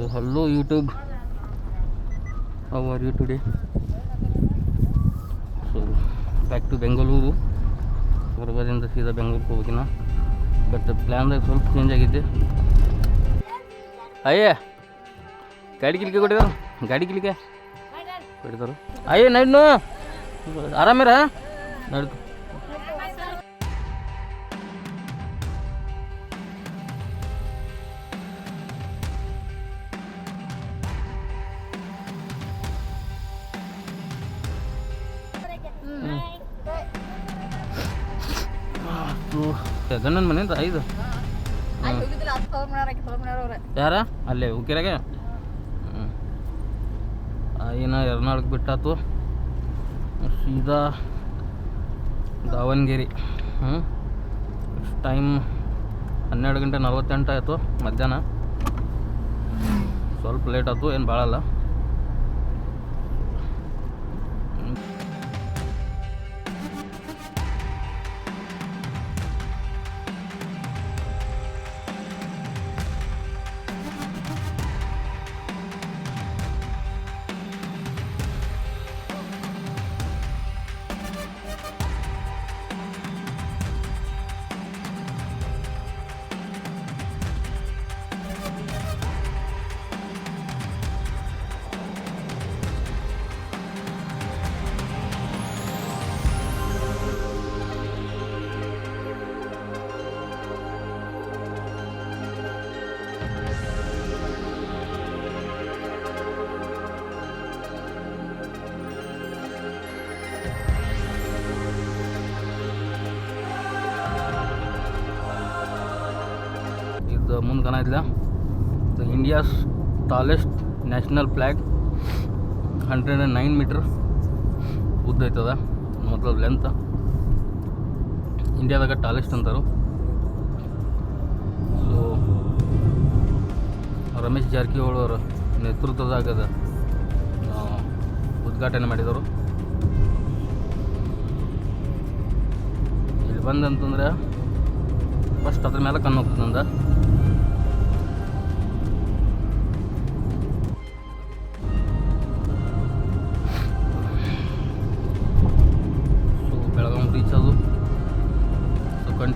So hello YouTube. How are you today so back to Bengaluru ಹೊರಗದಿಂದ ಸೀದಾ ಬೆಂಗಳೂರಿಗೆ ಹೋಗಿನ. But ಪ್ಲ್ಯಾನ್ದಾಗ ಸ್ವಲ್ಪ change ಆಗಿದ್ದೆ. ಅಯ್ಯ, ಗಾಡಿ ಕಿಲಿಕೆ ಕೊಟ್ಟಿದ್ರು? ಗಾಡಿ ಕಿಲಿಕೆ? ಕೊಟ್ಟಿದ್ರು. ಅಯ್ಯ, ನಡ್ನು. ಆರಾಮಿರ ನಡ್ದು ಗಂಡನ ಮನೆ ಅಂತ ಐದು. ಯಾರ? ಅಲ್ಲೇ ಉಕ್ಕಿರಾಗೆ? ಏನ ಎರ್ನಾಳಕ್ಕೆ ಬಿಟ್ಟಾತು. ಸೀದಾ ದಾವಣಗೆರೆ. ಹ್ಞೂ ಟೈಮ್ ಹನ್ನೆರಡು ಗಂಟೆ ನಲ್ವತ್ತೆಂಟು ಆಯಿತು ಮಧ್ಯಾಹ್ನ. ಸ್ವಲ್ಪ ಲೇಟ್ ಆಯ್ತು ಏನು ಭಾಳಲ್ಲ ಇದು ಮುಂದೆ the India's tallest national flag hundred and nine metre ಉದ್ದ ಐತದ ಮೊದಲು ಲೆಂತ್ ಇಂಡಿಯಾದಾಗ ಟಾಲೆಸ್ಟ್ ಅಂತಾರು. ಸೊ ರಮೇಶ್ ಜಾರಕಿಹೊಳಿ ಅವರ ನೇತೃತ್ವದಾಗ ಅದ ಉದ್ಘಾಟನೆ ಮಾಡಿದರು ಇಲ್ಲಿ ಬಂದಂತಂದ್ರೆ ಫಸ್ಟ್ ಅದ್ರ ಮೇಲೆ ಕಣ್ಣು ಹೋಗ್ತದೆ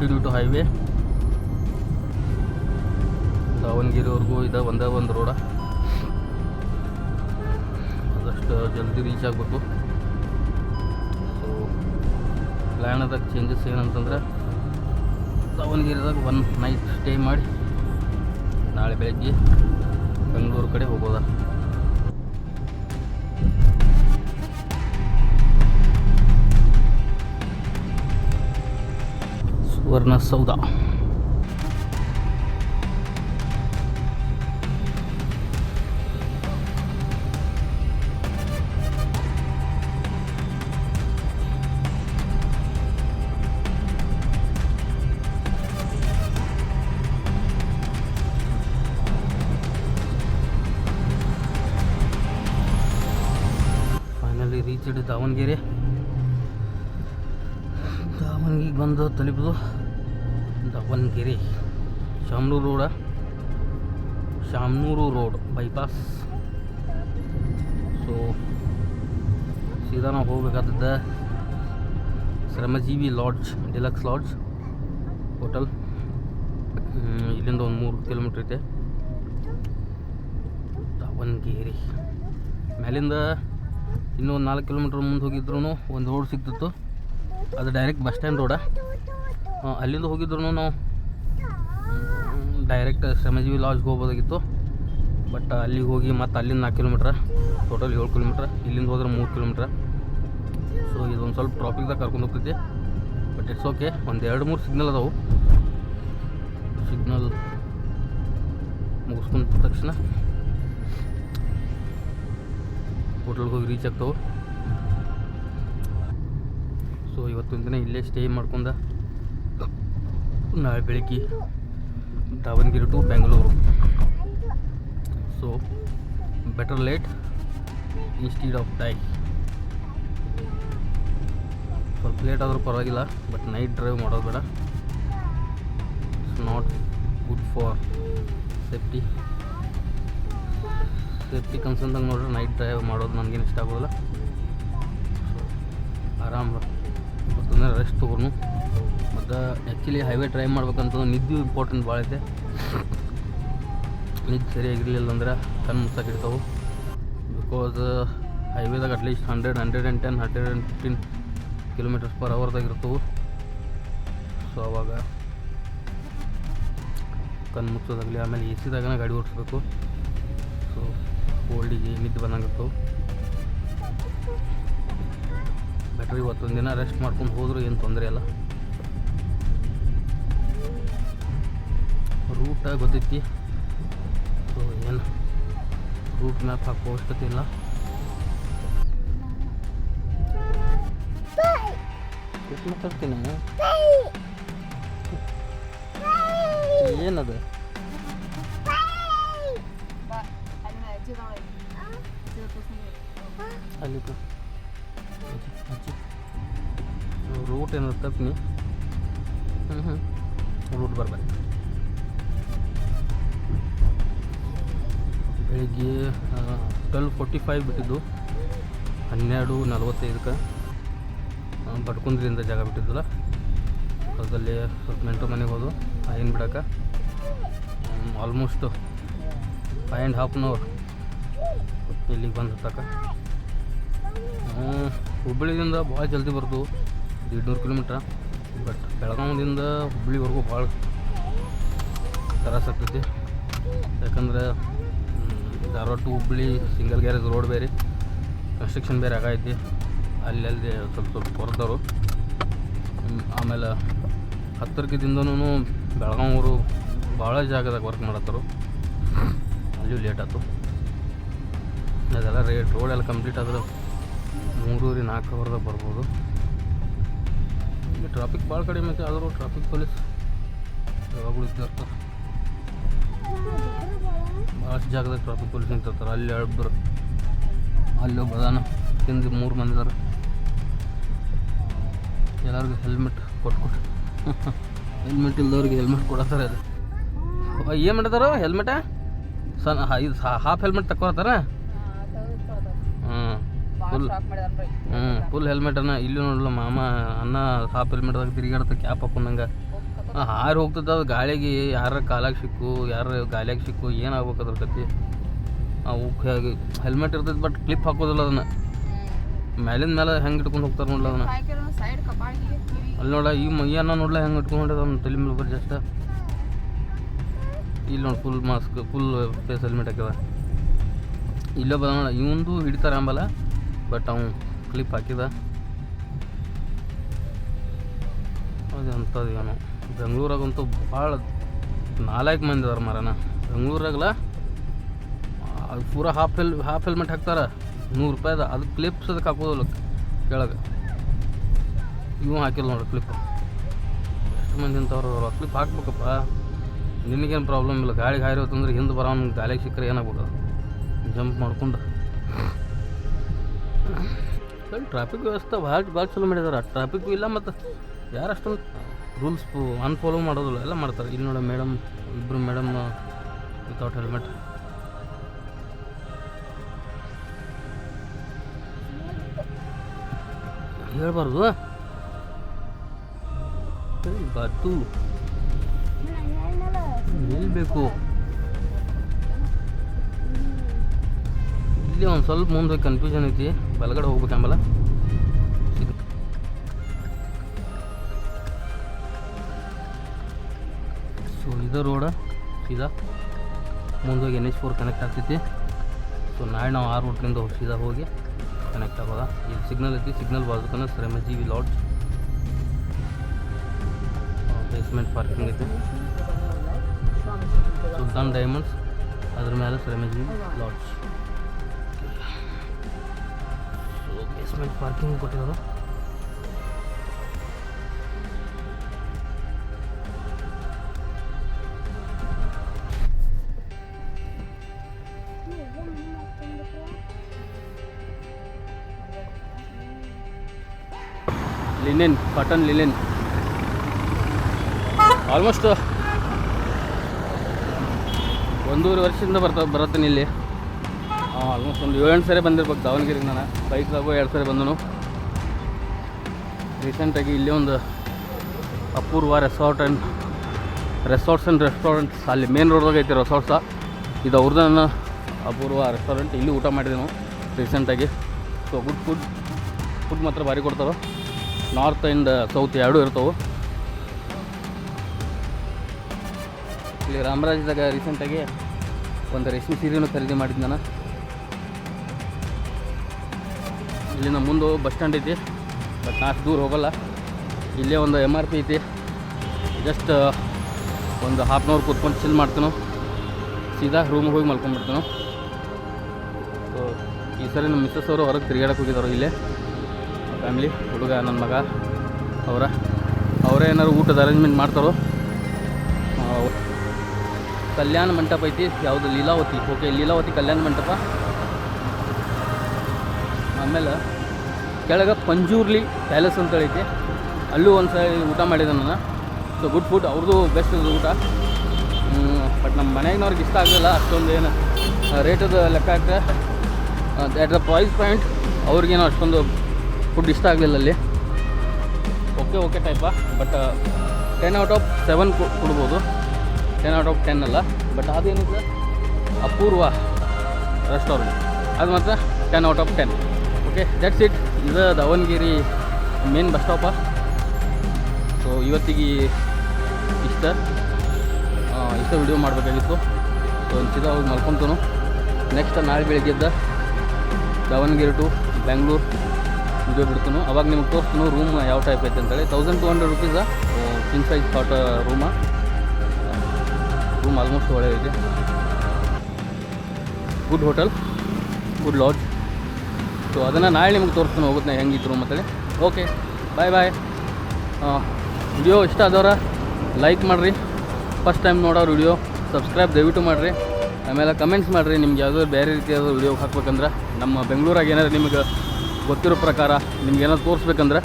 ಕಂಟಿನ್ಯೂ ಟು ಹೈವೇ ದಾವಣಗೆರೆವರೆಗೂ ಇದೆ, ಒಂದೇ ಒಂದು ರೋಡ ಅದಷ್ಟು ಜಲ್ದಿ ರೀಚ್ ಆಗಬೇಕು. ಸೊ ಪ್ಲ್ಯಾನದಾಗ ಚೇಂಜಸ್ ಏನಂತಂದ್ರೆ, ದಾವಣಗೆರೆದಾಗ ಒನ್ ನೈಟ್ ಸ್ಟೇ ಮಾಡಿ, ನಾಳೆ ಬೆಳಗ್ಗೆ ಬೆಂಗಳೂರು ಕಡೆ ಹೋಗೋದ. Suvarna Soudha finally reach Davanagere. ತಲುಪಿದು Davanagere Shamanur road, Shamanur road bypass. So ಸೀದಾ ನಾವು ಹೋಗ್ಬೇಕಾದದ್ದು Shramajeevi lodge, deluxe lodge hotel. ಇಲ್ಲಿಂದ ಒಂದು ಮೂರು ಕಿಲೋಮೀಟ್ರ್ ಐತೆ. ದಾವಣಗೆರೆ ಮೇಲಿಂದ ಇನ್ನೂ ಒಂದು ನಾಲ್ಕು ಕಿಲೋಮೀಟ್ರ್ ಮುಂದೆ ಹೋಗಿದ್ರು ಒಂದು ರೋಡ್ ಸಿಗ್ತಿತ್ತು. ಅದು ಡೈರೆಕ್ಟ್ ಬಸ್ ಸ್ಟ್ಯಾಂಡ್ ರೋಡ ಅಲ್ಲಿಂದ ಹೋಗಿದ್ರು ನಾವು ಡೈರೆಕ್ಟ್ ಶ್ರಮಜೀವಿ ಲಾಜ್ಗೆ ಹೋಗ್ಬೋದಾಗಿತ್ತು. ಬಟ್ ಅಲ್ಲಿಗೆ ಹೋಗಿ ಮತ್ತು ಅಲ್ಲಿಂದ ನಾಲ್ಕು ಕಿಲೋಮೀಟ್ರ್ ಟೋಟಲ್ ಏಳು ಕಿಲೋಮೀಟ್ರ್ ಇಲ್ಲಿಂದ ಹೋದ್ರೆ ಮೂರು ಕಿಲೋಮೀಟ್ರ್ ಸೊ ಇದೊಂದು ಸ್ವಲ್ಪ ಟ್ರಾಫಿಕ್ದಾಗ ಕರ್ಕೊಂಡು ಹೋಗ್ತೈತಿ ಬಟ್ ಇಟ್ಸ್ ಓಕೆ ಒಂದು ಎರಡು ಮೂರು ಸಿಗ್ನಲ್ ಅದಾವು. ಸಿಗ್ನಲ್ ಮುಗಿಸ್ಕೊಂಡ ತಕ್ಷಣ ಹೋಟೆಲ್ಗೆ ಹೋಗಿ ರೀಚ್ ಆಗ್ತಾವೆ. ಸೊ, ಇವತ್ತಿನ ದಿನ ಇಲ್ಲೇ ಸ್ಟೇ ಮಾಡ್ಕೊಂಡ ನಾಳೆ ಬೆಳಗ್ಗೆ Davanagere to Bengaluru. So better late instead of die ಸ್ವಲ್ಪ ಲೇಟ್ ಆದರೂ ಪರವಾಗಿಲ್ಲ ಬಟ್ ನೈಟ್ ಡ್ರೈವ್ ಮಾಡೋದು ಬೇಡ. It's not good for safety safety ಕನ್ಸರ್ನ್ದಾಗ ನೋಡ್ರಿ ನೈಟ್ ಡ್ರೈವ್ ಮಾಡೋದು ನನಗೇನು ಇಷ್ಟ ಆಗೋದಿಲ್ಲ. ಆರಾಮ್ ಇವತ್ತೊಂದ್ರೆ ರೆಸ್ಟ್ ತೊಗೊಂಡು. ಮತ್ತು ಆ್ಯಕ್ಚುಲಿ ಹೈವೇ ಡ್ರೈವ್ ಮಾಡ್ಬೇಕಂತಂದ್ರೆ ನಿದ್ದೆ ಇಂಪಾರ್ಟೆಂಟ್ ಭಾಳ ಐತೆ. ನಿದ್ದೆ ಸರಿಯಾಗಿರಲಿಲ್ಲ ಅಂದ್ರೆ ಕಣ್ಣು ಮುಚ್ಚಾಕಿರ್ತಾವೆ because ಹೈವೇದಾಗ at least hundred hundred and ten hundred and fifteen kilometres per ಅವರ್ದಾಗ ಇರ್ತವೆ. ಸೊ ಅವಾಗ ಕಣ್ಣು ಮುಚ್ಚೋದಾಗಲಿ, ಆಮೇಲೆ ಎ ಸಿದಾಗನ ಗಾಡಿ ಓಡಿಸ್ಬೇಕು. ಸೊ ಕೋಲ್ಡಿಗೆ ನಿದ್ದೆ ಬಂದಂಗಿರ್ತವೆ ಬೆಟ್ರ್ ಇವತ್ತೊಂದು ದಿನ ರೆಸ್ಟ್ ಮಾಡ್ಕೊಂಡು ಹೋದರೂ ಏನು ತೊಂದರೆ ಇಲ್ಲ. ರೂಟ ಗೊತ್ತೈತಿ ಸೊ ಏನು? ರೂಟ್ ಮ್ಯಾಪ್ ಹಾಕೋ ಅವಶ್ಯಕತೆ ಇಲ್ಲ. ಮಾತಾಡ್ತೀನಿ ಏನದು? ಅಲ್ಲಿ ರೂಟ್ ಏನಾದ್ರು ತಪ್ಪಿ ಹ್ಞೂ ಹ್ಞೂ ರೂಟ್ ಬರ್ಬೇಕು ಬೆಳಿಗ್ಗೆ ಟ್ವೆಲ್ ಫೋರ್ಟಿ ಫೈವ್ ಬಿಟ್ಟಿದ್ದು. ಹನ್ನೆರಡು ನಲ್ವತ್ತೈದಕ್ಕೆ ಬಡ್ಕುಂದ್ರಿಂದ ಜಾಗ ಬಿಟ್ಟಿದ್ದಲ್ಲ ಅದರಲ್ಲಿ ಸ್ವಲ್ಪ ಮೆಂಟು ಮನೆಗೆ ಹೋದು ಏನು ಬಿಡೋಕೆ almost five and half an hour ಇಲ್ಲಿಗೆ ಬಂದು ಹತ್ತಕ್ಕೆ. ಹುಬ್ಬಳ್ಳಿದಿಂದ ಭಾಳ ಜಲ್ದಿ ಬರ್ತು ಎಂಟುನೂರು ಕಿಲೋಮೀಟ್ರ. ಬಟ್ ಬೆಳಗಾವಿಯಿಂದ ಹುಬ್ಬಳ್ಳಿವರೆಗೂ ಭಾಳ ತ್ರಾಸ ಆಗ್ತೈತಿ. ಯಾಕಂದ್ರೆ Dharwad to Hubballi single garage road ಬೇರೆ. ಕನ್ಸ್ಟ್ರಕ್ಷನ್ ಬೇರೆ ಆಗೈತಿ ಅಲ್ಲಿ ಅಲ್ಲಿ ಸ್ವಲ್ಪ ಸ್ವಲ್ಪ ಕೊರ್ದವರು. ಆಮೇಲೆ ಹತ್ತರಕ್ಕಿದಿಂದನೂ ಬೆಳಗಾವರು ಭಾಳ ಜಾಗದಾಗ ವರ್ಕ್ ಮಾಡತ್ತರು. ಅಲ್ಲಿಯೂ ಲೇಟ್ ಆಯ್ತು ಅದೆಲ್ಲ ರೇಟ್ ರೋಡ್ ಎಲ್ಲ ಕಂಪ್ಲೀಟ್ ಆದ್ರೆ ಮೂರೂರಿ ನಾಲ್ಕು ಅವರ್ದಾಗ ಬರ್ಬೋದು. ಇಲ್ಲಿ ಟ್ರಾಫಿಕ್ ಭಾಳ ಕಡಿಮೆ ಐತೆ, ಆದರೂ ಟ್ರಾಫಿಕ್ ಪೊಲೀಸ್ ಯಾವಾಗಲೂ ಇದ್ದಿರ್ತಾರೆ ಭಾಳಷ್ಟು ಜಾಗದಾಗ ಟ್ರಾಫಿಕ್ ಪೊಲೀಸ್ ನಿಂತಿರ್ತಾರೆ. ಅಲ್ಲಿ ಒಬ್ಬರು ಅಲ್ಲಿ ಒಬ್ಬ ತಿಂದು ಮೂರು ಮಂದಿ ಇದಾರೆ. ಎಲ್ಲರಿಗೂ ಹೆಲ್ಮೆಟ್ ಕೊಟ್ಕೊಟ್ಟು ಹೆಲ್ಮೆಟ್ ಇಲ್ದವ್ರಿಗೆ ಹೆಲ್ಮೆಟ್ ಕೊಡತ್ತಾರೆ ಅದು. ಏನು ಮಾಡಿದಾರ? ಹೆಲ್ಮೆಟ ಸನ್ ಇದು ಹಾಫ್ ಹೆಲ್ಮೆಟ್ ಹ್ಞೂ ಫುಲ್ ಹ್ಞೂ ಫುಲ್ ಹೆಲ್ಮೆಟನ್ನ ಇಲ್ಲಿ ನೋಡಲ್ಲ ಮಾಮ ಅನ್ನ ಹಾಫ್ ಹೆಲ್ಮೆಟ್ದಾಗ ತಿರುಗಾಡ್ತ ಕ್ಯಾಪ್ ಹಾಕೊಂಡಂಗೆ. ಹಾರಿ ಹೋಗ್ತದ ಅದು ಗಾಳಿಗೆ ಯಾರ ಕಾಲಾಗ ಸಿಕ್ಕು ಯಾರ ಗಾಳಿಯಾಗ ಸಿಕ್ಕು ಏನಾಗ್ಬೇಕು ಅದ್ರ ಕತಿ. ಅವು ಹೆಲ್ಮೆಟ್ ಇರ್ತೈತಿ ಬಟ್ ಕ್ಲಿಪ್ ಹಾಕೋದಿಲ್ಲ ಅದನ್ನ. ಮೇಲಿಂದ ಮೇಲೆ ಹೆಂಗೆ ಇಟ್ಕೊಂಡು ಹೋಗ್ತಾರೆ ನೋಡಲ್ಲ ಅದನ್ನ. ಅಲ್ಲಿ ನೋಡ ಈ ಮೈಯನ್ನ ನೋಡ್ಲ ಹೆಂಗೆ ಇಟ್ಕೊಂಡು ಅವ್ನು ತಲೆ ಮೇಲೆ ಬರ್ ಜಸ್ಟ್ ಇಲ್ಲಿ ನೋಡಿ full mask full face helmet ಹಾಕ್ಯದ. ಇಲ್ಲೇ ಬದ ನೋಡ ಇವಂದು ಹಿಡಿತಾರೆ ಅಂಬಲ್ಲ ಬಟ್ ಅವನು ಕ್ಲಿಪ್ ಹಾಕಿದ. ಅದು ಅಂಥದ್ದು ಏನೋ. ಬೆಂಗಳೂರಾಗಂತೂ ಭಾಳ ನಾಲ್ಕು ಮಂದಿ ಅದಾರ ಮರನ ಬೆಂಗಳೂರಾಗಲ? ಅದು ಪೂರ ಹಾಫ್ ಹೆಲ್ ಹಾಫ್ ಹೆಲ್ಮೆಟ್ ಹಾಕ್ತಾರೆ. ನೂರು ರೂಪಾಯಿದ ಅದು. ಕ್ಲಿಪ್ಸ್ ಅದಕ್ಕೆ ಹಾಕೋದಿಲ್ಲ ಕೆಳಗೆ. ಇವು ಹಾಕಿಲ್ಲ ನೋಡಿ ಕ್ಲಿಪ್ ಎಷ್ಟು ಮಂದಿ ಅಂತವ್ರು ಕ್ಲಿಪ್ ಹಾಕ್ಬೇಕಪ್ಪ. ನಿಮಗೇನು ಪ್ರಾಬ್ಲಮ್ ಇಲ್ಲ. ಗಾಳಿಗೆ ಹಾರಿ ಹೋತಂದ್ರೆ ಹಿಂದೆ ಬರೋನ್ ಗಾಳಿಗೆ ಸಿಕ್ಕರೆ ಏನಾಗ್ಬೋದು ಜಂಪ್ ಮಾಡ್ಕೊಂಡು. ಟ್ರಾಫಿಕ್ ವ್ಯವಸ್ಥೆ ಭಾಳ ಭಾಳ ಚಲೋ ಮಾಡಿದಾರೆ. ಟ್ರಾಫಿಕ್ ಇಲ್ಲ ಮತ್ತು ಯಾರು ಅಷ್ಟೊಂದು ರೂಲ್ಸ್ ಅನ್ಫಾಲೋ ಮಾಡೋದಿಲ್ಲ ಎಲ್ಲ ಮಾಡ್ತಾರೆ. ಇಲ್ಲಿ ನೋಡಿ ಮೇಡಮ್ ಇಬ್ಬರು ಮೇಡಮ್ ವಿತೌಟ್ ಹೆಲ್ಮೆಟ್ ಹೇಳ್ಬಾರ್ದು? ಹೇಳ್ಬಾರ್ದು ನಿಲ್ಬೇಕು ಇಲ್ಲಿ ಒಂದು ಸ್ವಲ್ಪ ಮುಂದೆ ಕನ್ಫ್ಯೂಷನ್ ಐತಿ. ಬಲಗಡೆ ಹೋಗ್ಬೇಕಂಬಲ್ಲ ಸಿಗುತ್ತೆ ಸೊ ಇದು ರೋಡ ಸೀದಾ ಮುಂದೆ ಹೋಗಿ ಎನ್ ಎಚ್ ಫೋರ್ ಕನೆಕ್ಟ್ ಆಗ್ತೈತಿ. ಸೊ ನಾಳೆ ನಾವು ಆ ರೂಟ್ನಿಂದ ಸೀದಾ ಹೋಗಿ ಕನೆಕ್ಟ್ ಆಗೋದ ಇಲ್ಲಿ ಸಿಗ್ನಲ್ ಐತಿ. ಸಿಗ್ನಲ್ ಬಾಜುಕನ ವಿ ಲಾಡ್ಜ್ ಬೇಸ್ಮೆಂಟ್ ಪಾರ್ಕಿಂಗ್ ಐತಿ. ಸುಲ್ತಾನ್ ಡೈಮಂಡ್ಸ್ ಅದ್ರ ಮೇಲೆ ಶ್ರಮಜೀವಿ ಲಾಡ್ಜ್ ಬೇಸ್ಮೆಂಟ್ ಪಾರ್ಕಿಂಗ್ ಕೊಟ್ಟಿದ್ದಾರೆ ಲಿನೆನ್ ಕಾಟನ್ ಲಿನೆನ್. ಆಲ್ಮೋಸ್ಟ್ ಒಂದೂವರೆ ವರ್ಷದಿಂದ ಬರ್ತಾ ಬರುತ್ತೆ ಇಲ್ಲಿ ಆಲ್ಮೋಸ್ಟ್ ಒಂದು ಏಳೆಂಟು ಸರಿ ಬಂದಿರ್ಬೇಕು ದಾವಣಗೆರೆಗೆ ನಾನು. ಬೈಕ್ದಾಗೂ ಎರಡು ಸರಿ ಬಂದನು. ರೀಸೆಂಟಾಗಿ ಇಲ್ಲೇ ಒಂದು Apoorva resort and resorts and restaurants ಅಲ್ಲಿ ಮೇನ್ ರೋಡ್ದಾಗ ಐತಿ ರೆಸಾರ್ಟ್ಸ ಇದು ಅವ್ರದ್ದು ಅಪೂರ್ವ ರೆಸ್ಟೋರೆಂಟ್ ಇಲ್ಲಿ ಊಟ ಮಾಡಿದೆ ನಾವು ರೀಸೆಂಟಾಗಿ ಸೊ ಗುಡ್ ಫುಡ್ ಫುಡ್ ಮಾತ್ರ ಭಾರಿ ಕೊಡ್ತಾರೆ. ನಾರ್ತ್ ಆ್ಯಂಡ್ ಸೌತ್ ಎರಡೂ ಇರ್ತವೆ. ಇಲ್ಲಿ ರಾಮರಾಜ್ದಾಗ ರೀಸೆಂಟಾಗಿ ಒಂದು ರೇಷ್ಮೆ ಸೀರೆನೂ ಖರೀದಿ ಮಾಡಿದ್ದು ನಾನು. ಇಲ್ಲಿನ ಮುಂದೆ ಬಸ್ ಸ್ಟ್ಯಾಂಡ್ ಐತಿ. ಬಟ್ ಅಷ್ಟು ದೂರ ಹೋಗಲ್ಲ. ಇಲ್ಲೇ ಒಂದು ಎಂ ಆರ್ ಪಿ ಐತಿ. ಜಸ್ಟ್ ಒಂದು ಹಾಫ್ ಆನ್ ಅವರ್ ಕೂತ್ಕೊಂಡು ಚಿಲ್ ಮಾಡ್ತೀನೋ. ಸೀದಾ ರೂಮ್ಗೆ ಹೋಗಿ ಮಲ್ಕೊಂಡ್ಬಿಡ್ತೀನೋ. ಸೊ ಈ ಸಲ ನಮ್ಮ ಮಿಸ್ಸಸ್ ಅವರು ಹೊರಗೆ ತಿರುಗಾಡಕ್ಕೆ ಹೋಗಿದ್ದಾರೆ ಇಲ್ಲೇ. ಫ್ಯಾಮಿಲಿ ಹುಡುಗ ನನ್ನ ಮಗ, ಅವರ. ಅವರೇ ಏನಾದ್ರು ಊಟದ ಅರೇಂಜ್ಮೆಂಟ್ ಮಾಡ್ತಾರೋ? ಕಲ್ಯಾಣ ಮಂಟಪ ಐತಿ. ಯಾವುದು ಲೀಲಾವತಿ. ಓಕೆ ಲೀಲಾವತಿ ಕಲ್ಯಾಣ ಮಂಟಪ. ಆಮೇಲೆ ಕೆಳಗೆ ಪಂಜೂರ್ಲಿ ಪ್ಯಾಲೇಸ್ ಅಂತ ಐತಿ ಅಲ್ಲೂ ಒಂದು ಸಾರಿ ಊಟ ಮಾಡಿದೆ ನಾನು. ಸೊ ಗುಡ್ ಫುಡ್ ಅವ್ರದ್ದು ಬೆಸ್ಟ್ ಊಟ. ಬಟ್ ನಮ್ಮ ಮನೆಗಿನವ್ರಿಗೆ ಇಷ್ಟ ಆಗಲಿಲ್ಲ. ಅಷ್ಟೊಂದು ಏನು ರೇಟದ ಲೆಕ್ಕ ಹಾಕಿದ್ರೆ ಎಟ್ ದ ಪ್ರೈಸ್ ಪಾಯಿಂಟ್ ಅವ್ರಿಗೇನೋ ಅಷ್ಟೊಂದು ಫುಡ್ ಇಷ್ಟ ಆಗಲಿಲ್ಲ ಅಲ್ಲಿ. Okay okay ಟೈಪಾ but ten out of seven ಕೊಡ್ಬೋದು. ಟೆನ್ ಔಟ್ ಆಫ್ ಟೆನ್ ಅಲ್ಲ. ಬಟ್ ಅದೇನಿದೆ? ಅಪೂರ್ವ ರೆಸ್ಟೋರೆಂಟ್ ಅದು ಮಾತ್ರ ten out of ten okay that's it ಇದು Davanagere main bus stop so ಇವತ್ತಿಗೆ ಇಷ್ಟ. ಇಷ್ಟ ವಿಡಿಯೋ ಮಾಡಬೇಕಾಗಿತ್ತು. ಸೊ ಸೀದಾ ಹೋಗಿ ಮಲ್ಕೊತನು. ನೆಕ್ಸ್ಟ್ ನಾಳೆ ಬೆಳಿಗ್ಗೆ ಎದ್ದ ದಾವಣಗೆರೆ ಟು ಬ್ಯಾಂಗ್ಳೂರು ವಿಡಿಯೋ ಬಿಡ್ತಾನು. ಅವಾಗ ನಿಮ್ಗೆ ತೋರಿಸ್ತಾನು ರೂಮ್ ಯಾವ ಟೈಪ್ ಐತೆ ಅಂತೇಳಿ thousand two hundred rupees king size cot room room almost ಒಳ್ಳೆಯದಿದೆ good hotel good lodge so ಅದನ್ನು ನಾಳೆ ನಿಮ್ಗೆ ತೋರಿಸ್ತಾನೆ, ಹೋಗುತ್ತೆ ರೂಮ್ ಅಂತೇಳಿ ಓಕೆ ಬಾಯ್ ಬಾಯ್ ವಿಡಿಯೋ ಇಷ್ಟ ಆದವ್ರ ಲೈಕ್ ಮಾಡಿರಿ. ಫಸ್ಟ್ ಟೈಮ್ ನೋಡೋರು ವಿಡಿಯೋ ಸಬ್ಸ್ಕ್ರೈಬ್ ದಯವಿಟ್ಟು ಮಾಡಿರಿ. ಆಮೇಲೆ ಕಮೆಂಟ್ಸ್ ಮಾಡಿರಿ, ನಿಮ್ಗೆ ಯಾವುದಾದ್ರು ಬೇರೆ ರೀತಿಯಾದ ವಿಡಿಯೋ ಹಾಕ್ಬೇಕಂದ್ರೆ. ನಮ್ಮ ಬೆಂಗಳೂರಾಗ ಏನಾದ್ರು ನಿಮಗೆ ಗೊತ್ತಿರೋ ಪ್ರಕಾರ ನಿಮ್ಗೆ ಏನಾದ್ರು ತೋರಿಸ್ಬೇಕಂದ್ರೆ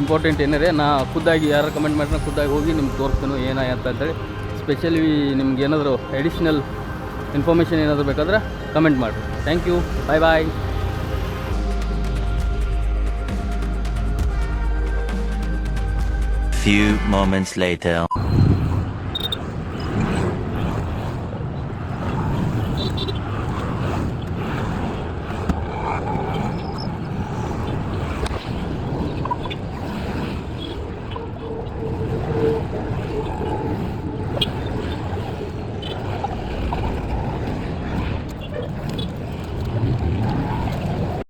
ಇಂಪಾರ್ಟೆಂಟ್ ಏನಾರೇ, ನಾ ಖುದ್ದಾಗಿ ಯಾರು ಕಮೆಂಟ್ ಮಾಡಿದ್ರೆ ಖುದ್ದಾಗಿ ಹೋಗಿ ನಿಮ್ಗೆ ತೋರಿಸ್ತೀನಿ ಅಂತ ಅಂತೇಳಿ ಸ್ಪೆಷಲಿ ನಿಮ್ಗೆ ಏನಾದರೂ ಅಡಿಷ್ನಲ್ ಇನ್ಫಾರ್ಮೇಷನ್ ಏನಾದರೂ ಬೇಕಾದ್ರೆ ಕಮೆಂಟ್ ಮಾಡಿರಿ. Thank you bye bye Few moments later.